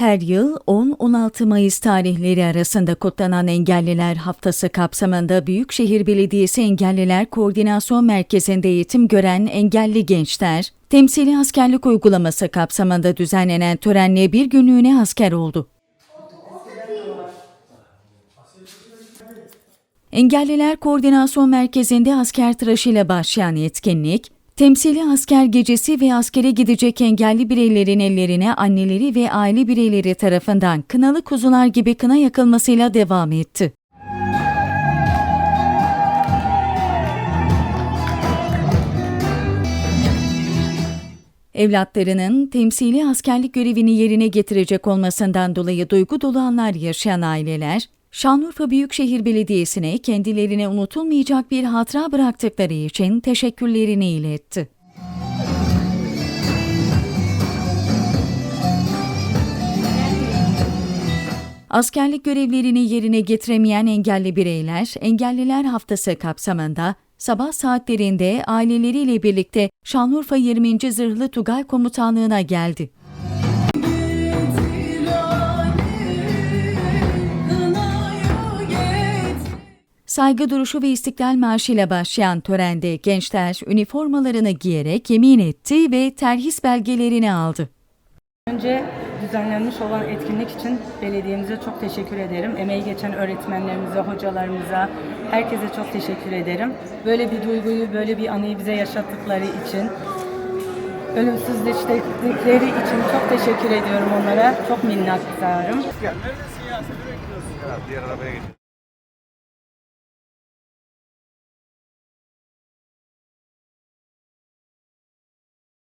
Her yıl 10-16 Mayıs tarihleri arasında kutlanan Engelliler Haftası kapsamında Büyükşehir Belediyesi Engelliler Koordinasyon Merkezi'nde eğitim gören engelli gençler, temsili askerlik uygulaması kapsamında düzenlenen törenle bir günlüğüne asker oldu. Engelliler Koordinasyon Merkezi'nde asker tıraşıyla başlayan etkinlik, temsili asker gecesi ve askere gidecek engelli bireylerin ellerine anneleri ve aile bireyleri tarafından kınalı kuzular gibi kına yakılmasıyla devam etti. Evlatlarının temsili askerlik görevini yerine getirecek olmasından dolayı duygu dolu anlar yaşayan aileler, Şanlıurfa Büyükşehir Belediyesi'ne kendilerine unutulmayacak bir hatıra bıraktıkları için teşekkürlerini iletti. Askerlik görevlerini yerine getiremeyen engelli bireyler, Engelliler Haftası kapsamında sabah saatlerinde aileleriyle birlikte Şanlıurfa 20. Zırhlı Tugay Komutanlığı'na geldi. Saygı duruşu ve İstiklal Marşı ile başlayan törende gençler üniformalarını giyerek yemin etti ve terhis belgelerini aldı. Önce düzenlenmiş olan etkinlik için belediyemize çok teşekkür ederim. Emeği geçen öğretmenlerimize, hocalarımıza, herkese çok teşekkür ederim. Böyle bir duyguyu, böyle bir anıyı bize yaşattıkları için, ölümsüzleştirdikleri için çok teşekkür ediyorum onlara. Çok minnettarım. Neredesin ya? Seni bekliyoruz ya. Diğer arabaya geç.